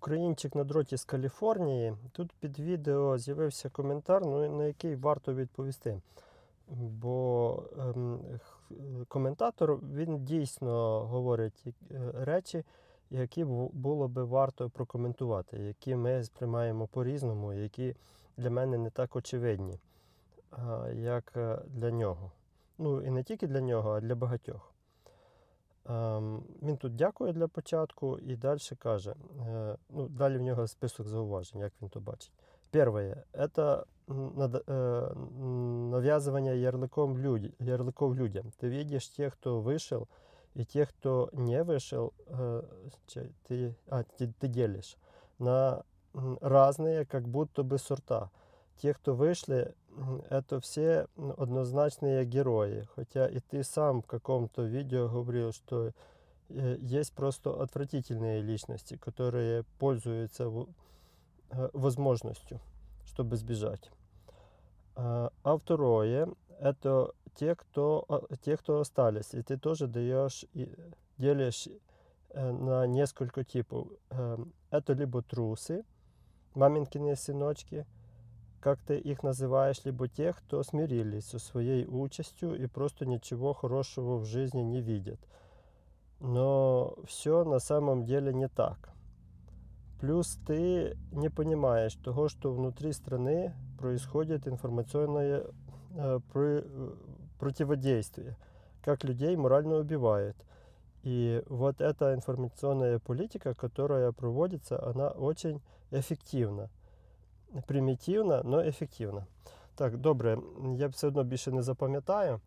Українчик на дроті з Каліфорнії. Тут під відео з'явився коментар, ну, на який варто відповісти. Бо ем, коментатор він дійсно говорить е, речі, які було би варто прокоментувати, які ми сприймаємо по-різному, які для мене не так очевидні, як е, для нього. Ну і не тільки для нього, а для багатьох. Ем, Він тут дякує для початку і далі каже. е, Ну, далі в нього список зауважень, як він то бачить. Первое – это м, над- э, м, навязывание ярлыком люди, ярлыков людям. Ты видишь тех, кто вышел, и тех, кто не вышел, э, чай, ты, а, ты, ты делишь на м, разные, как будто бы сорта. Те, кто вышли, м, это все однозначные герои. Хотя и ты сам в каком-то видео говорил, что э, есть просто отвратительные личности, которые пользуются э, возможностью, чтобы сбежать. А а второе, это те, кто, а, те, кто остались, и ты тоже даешь делишь э, на несколько типов. Эм, Это либо трусы, маменькины сыночки, как ты их называешь, либо тех, кто смирились со своей участью и просто ничего хорошего в жизни не видят. Но все на самом деле не так. Плюс ты не понимаешь того, что внутри страны происходит информационное э, э, противодействие, как людей морально убивают. И вот эта информационная политика, которая проводится, она очень эффективна. Примітивна, але ефективна. Так, добре, я все одно більше не запам'ятаю.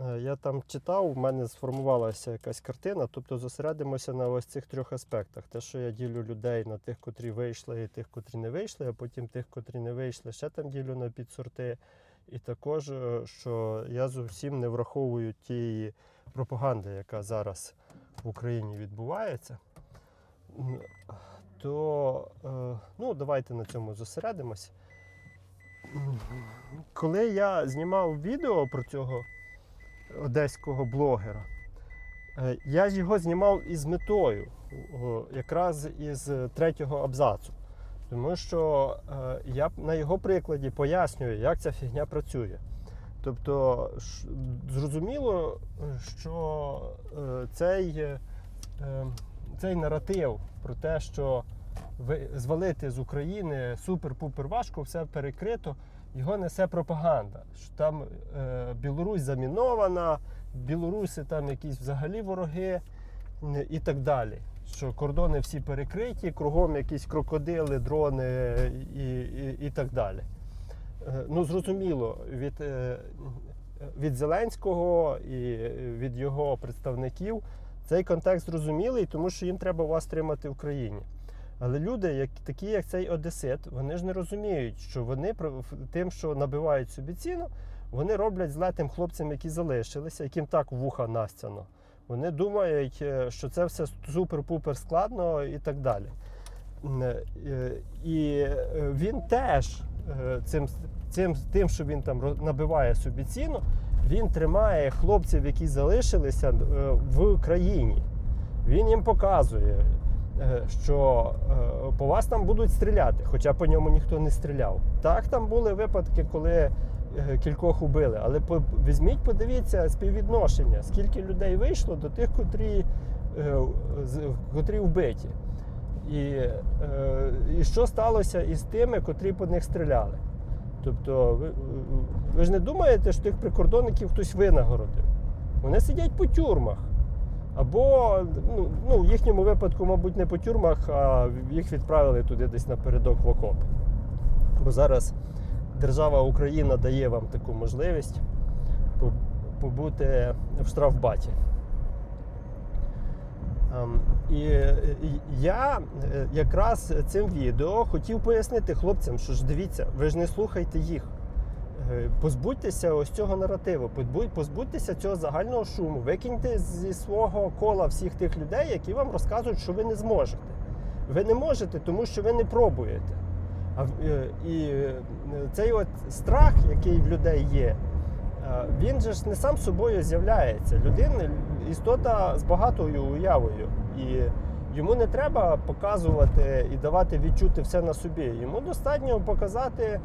Е, Я там читав, в мене сформувалася якась картина, тобто зосередимося на ось цих трьох аспектах. Те, що я ділю людей на тих, котрі вийшли, і тих, котрі не вийшли, а потім тих, котрі не вийшли, ще там ділю на підсорти. І також, е, що я зовсім не враховую тієї пропаганди, яка зараз в Україні відбувається. То е, ну, давайте на цьому зосередимось. Коли я знімав відео про цього одеського блогера, е, я його знімав із метою, якраз із третього абзацу. Тому що е, я на його прикладі пояснюю, як ця фігня працює. Тобто, зрозуміло, що цей, е, е, цей наратив про те, що звалити з України супер-пупер важко, все перекрито, його несе пропаганда. Що там е, Білорусь замінована, білоруси там якісь взагалі вороги і так далі. Що кордони всі перекриті, кругом якісь крокодили, дрони і, і, і так далі. Е, Ну, зрозуміло, від, е, від Зеленського і від його представників цей контекст зрозумілий, тому що їм треба вас тримати в країні. Але люди, як, такі як цей Одесит, вони ж не розуміють, що вони тим, що набивають собі ціну, вони роблять зле тим хлопцям, які залишилися, яким так вуха настяно. Вони думають, е, що це все супер-пупер складно і так далі. Е, І е, він теж цим, цим, тим, що він там набиває собі ціну, він тримає хлопців, які залишилися е, в країні. Він їм показує, е, що е, по вас там будуть стріляти, хоча по ньому ніхто не стріляв. Так, там були випадки, коли кількох убили, але візьміть, подивіться співвідношення, скільки людей вийшло до тих, котрі, котрі вбиті. І, і що сталося із тими, котрі по них стріляли? Тобто, ви, ви ж не думаєте, що тих прикордонників хтось винагородив? Вони сидять по тюрмах. Або ну, ну, в їхньому випадку, мабуть, не по тюрмах, а їх відправили туди десь напередок в окоп. Бо зараз держава Україна дає вам таку можливість побути в штрафбаті. Ем, І я е, якраз цим відео хотів пояснити хлопцям, що ж дивіться, ви ж не слухайте їх. Е, Позбудьтеся ось цього наративу, позбудь- позбудьтеся цього загального шуму, викиньте зі свого кола всіх тих людей, які вам розказують, що ви не зможете. Ви не можете, тому що ви не пробуєте. А, е, і цей от страх, який в людей є, він же ж не сам собою з'являється. Людина істота з багатою уявою. І йому не треба показувати і давати відчути все на собі. Йому достатньо показати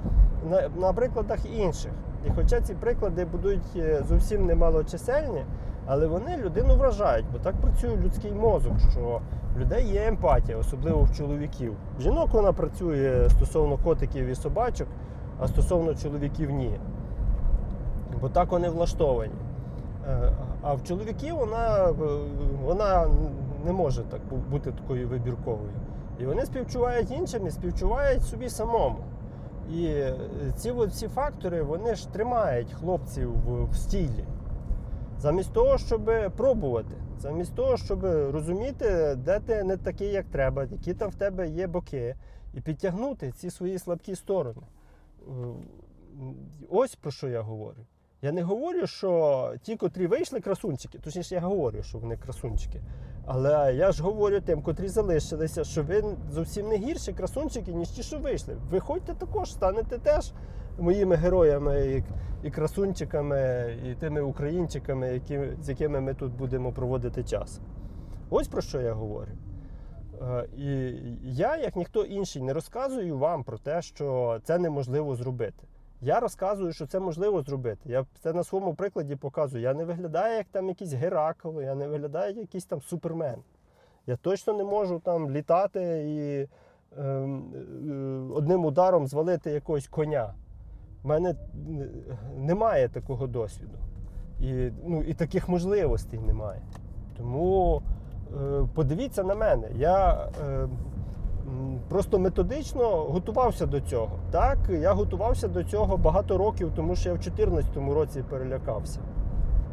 на, на прикладах інших. І хоча ці приклади будуть е, зовсім немалочисельні, але вони людину вражають, бо так працює людський мозок, що в людей є емпатія, особливо в чоловіків. Жінок вона працює стосовно котиків і собачок, а стосовно чоловіків ні. Бо так вони влаштовані. Е, А в чоловіків вона, е, вона не може так бути такою вибірковою. І вони співчувають іншим і співчувають собі самому. І е, ці всі фактори вони ж тримають хлопців в, стілі. Замість того, щоб пробувати, замість того, щоб розуміти, де ти не такий, як треба, які там в тебе є боки, і підтягнути ці свої слабкі сторони. Ось про що я говорю. Я не говорю, що ті, котрі вийшли, красунчики, точніше, я говорю, що вони красунчики. Але я ж говорю тим, котрі залишилися, що ви зовсім не гірші красунчики, ніж ті, що вийшли. Виходьте також, станете теж моїми героями і, красунчиками, і тими українчиками, які, з якими ми тут будемо проводити час. Ось про що я говорю. Е, І я, як ніхто інший, не розказую вам про те, що це неможливо зробити. Я розказую, що це можливо зробити. Я це на своєму прикладі показую. Я не виглядаю як там якийсь Геракл, я не виглядаю як якийсь там супермен. Я точно не можу там літати і ем, е, одним ударом звалити якогось коня. У мене е, немає такого досвіду. І, ну, і таких можливостей немає. Тому е, подивіться на мене. Я е, просто методично готувався до цього. Так, я готувався до цього багато років, тому що я в 2014 році перелякався.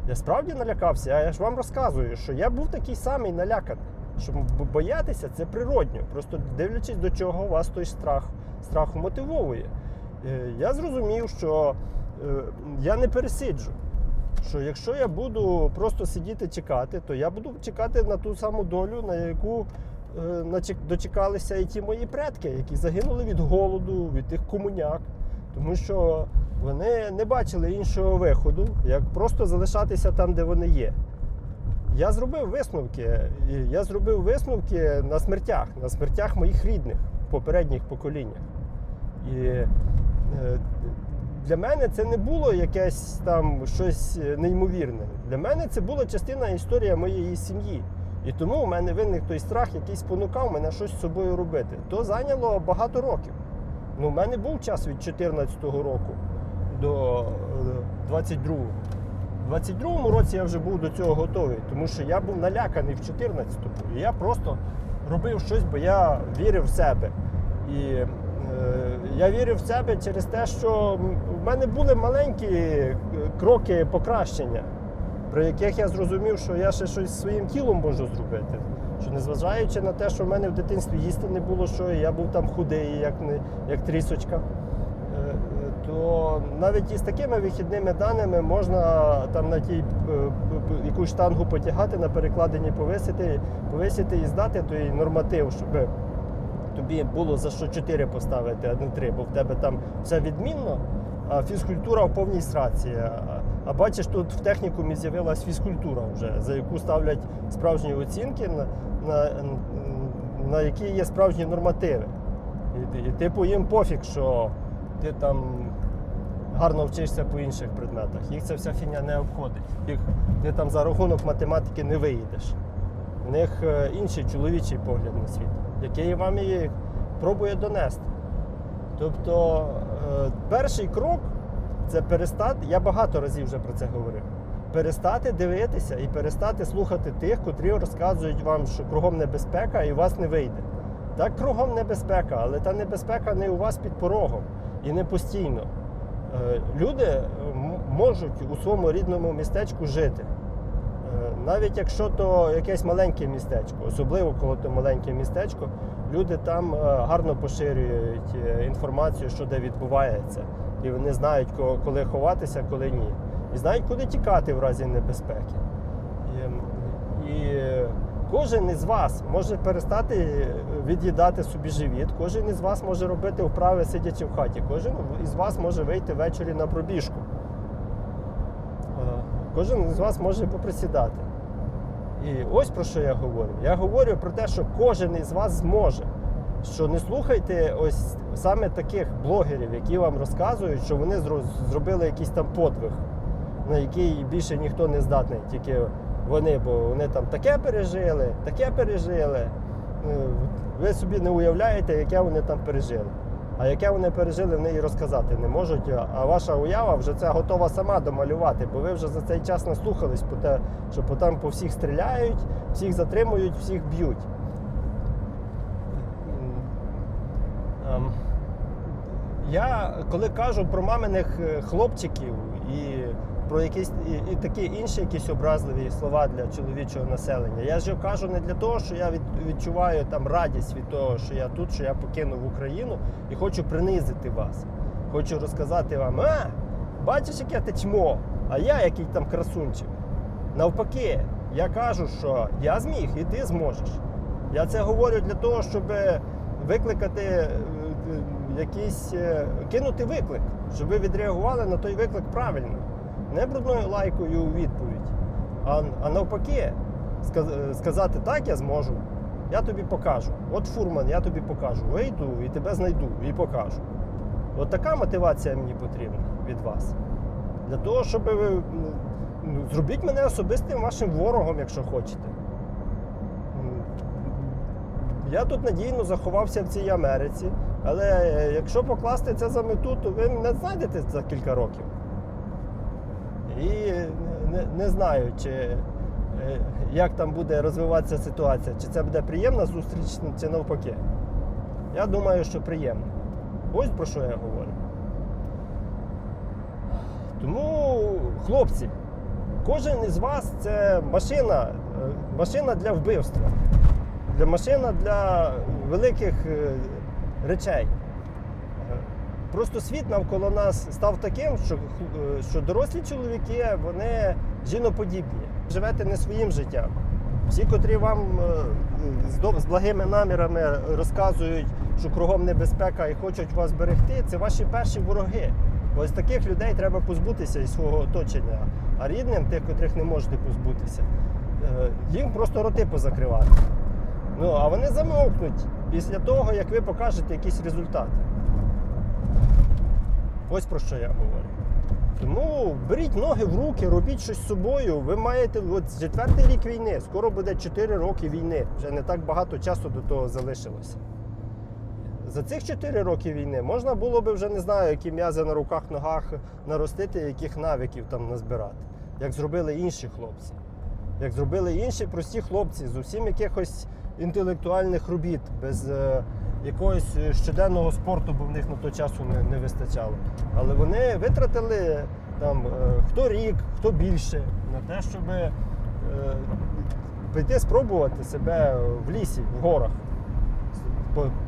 Я справді налякався, а я ж вам розказую, що я був такий самий наляканий. Що б- боятися це природньо. Просто дивлячись, до чого вас той страх, страх мотивовує. Е, Я зрозумів, що е, я не пересиджу. Що якщо я буду просто сидіти чекати, то я буду чекати на ту саму долю, на яку дочекалися і ті мої предки, які загинули від голоду, від тих комуняк. Тому що вони не бачили іншого виходу, як просто залишатися там, де вони є. Я зробив висновки. Я зробив висновки на смертях, на смертях моїх рідних в попередніх поколіннях. І е, для мене це не було якесь там щось неймовірне. Для мене це була частина історії моєї сім'ї. І тому у мене виник той страх, який спонукав мене щось з собою робити. То зайняло багато років. Ну, у мене був час від 2014 року до 22-го. У 22-му році я вже був до цього готовий, тому що я був наляканий в 14-му. І я просто робив щось, бо я вірив в себе. І е, я вірив в себе через те, що в мене були маленькі е, кроки покращення, при яких я зрозумів, що я ще щось своїм тілом можу зробити. Що незважаючи на те, що в мене в дитинстві їсти не було що, я був там худий, як, не, як трісочка, е, то навіть із такими вихідними даними можна там на тій е, якусь штангу потягати, на перекладині повисити, повисити і здати той норматив, щоб тобі було за що 4 поставити, а не 3, бо в тебе там все відмінно, фізкультура в повній сраці. А, бачиш, тут в технікумі з'явилась фізкультура вже, за яку ставлять справжні оцінки, на, на, на які є справжні нормативи. І, і типу їм пофіг, що ти там гарно вчишся по інших предметах. Їх ця вся фігня не обходить. Їх, ти там за рахунок математики не виїдеш. У них е, інший чоловічий погляд на світ, який вам і пробує донести. Тобто, е, перший крок це перестати, я багато разів вже про це говорив. Перестати дивитися і перестати слухати тих, котрі розказують вам, що кругом небезпека і у вас не вийде. Так, кругом небезпека, але та небезпека не у вас під порогом і не постійно. Е, Люди можуть у своєму рідному містечку жити. Навіть якщо то якесь маленьке містечко, особливо коли то маленьке містечко, люди там е, гарно поширюють е, інформацію, що де відбувається. І вони знають, коли ховатися, коли ні. І знають, куди тікати в разі небезпеки. І, і кожен із вас може перестати е, від'їдати собі живіт, кожен із вас може робити вправи, сидячи в хаті, кожен із вас може вийти ввечері на пробіжку. Кожен з вас може поприсідати. І ось про що я говорю. Я говорю про те, що кожен із вас зможе. Що не слухайте ось саме таких блогерів, які вам розказують, що вони зробили якийсь там подвиг, на який більше ніхто не здатний, тільки вони, бо вони там таке пережили, таке пережили. Е, Ви собі не уявляєте, яке вони там пережили. А яке вони пережили, вони і розказати не можуть. А- ваша уява вже це готова сама домалювати, бо ви вже за цей час наслухались по те, що по там по всіх стріляють, всіх затримують, всіх б'ють. Ем, Я коли кажу про маминих е, хлопчиків і про якісь і, і такі інші якісь образливі слова для чоловічого населення, я ж кажу не для того, що я від, відчуваю там радість від того, що я тут, що я покинув Україну і хочу принизити вас. Хочу розказати вам, а, бачиш, яке ти чмо, а я який там красунчик. Навпаки, я кажу, що я зміг і ти зможеш. Я це говорю для того, щоб викликати е, е, якийсь, е, кинути виклик, щоб ви відреагували на той виклик правильно. Не брудною лайкою у відповідь, а, а навпаки, е, сказати так, я зможу. Я тобі покажу. От фурман, я тобі покажу. Вийду і тебе знайду і покажу. От така мотивація мені потрібна від вас. Для того, щоб ви ну, зробіть мене особистим вашим ворогом, якщо хочете. Я тут надійно заховався в цій Америці, але е, якщо покласти це за мету, то ви мене знайдете за кілька років. Не, не знаю, чи, е, як там буде розвиватися ситуація, чи це буде приємна зустріч, чи навпаки. Я думаю, що приємно. Ось про що я говорю. Тому, хлопці, кожен із вас це машина, е, машина для вбивства, машина для великих е, речей. Просто світ навколо нас став таким, що, е, що дорослі чоловіки вони жіноподібні. Живете не своїм життям. Всі, котрі вам е, з благими намірами розказують, що кругом небезпека і хочуть вас берегти, це ваші перші вороги. Ось таких людей треба позбутися із свого оточення. А рідним, тих, котрих не можете позбутися, е, їм просто роти позакривати. Ну, а вони замовкнуть після того, як ви покажете якісь результати. Ось про що я говорю. Тому беріть ноги в руки, робіть щось з собою. Ви маєте от четвертий рік війни, скоро буде 4 роки війни. Вже не так багато часу до того залишилося. За цих 4 роки війни можна було би вже не знаю, які м'язи на руках, ногах наростити, яких навиків там назбирати, як зробили інші хлопці. Як зробили інші прості хлопці з усім якихось інтелектуальних робіт, без е, якогось щоденного спорту, бо в них на то часу не, не вистачало. Але вони витратили там е, хто рік, хто більше на те, щоб е, піти спробувати себе в лісі, в горах,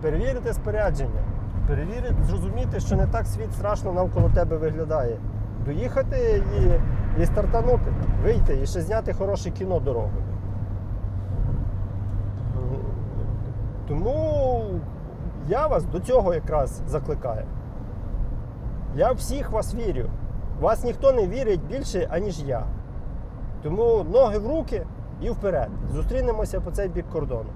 перевірити спорядження, перевірити, зрозуміти, що не так світ страшно навколо тебе виглядає. Доїхати і, і стартанути, вийти і ще зняти хороше кіно дорогою. Тому я вас до цього якраз закликаю. Я всіх вас вірю. Вас ніхто не вірить більше, аніж я. Тому ноги в руки і вперед. Зустрінемося по цей бік кордону.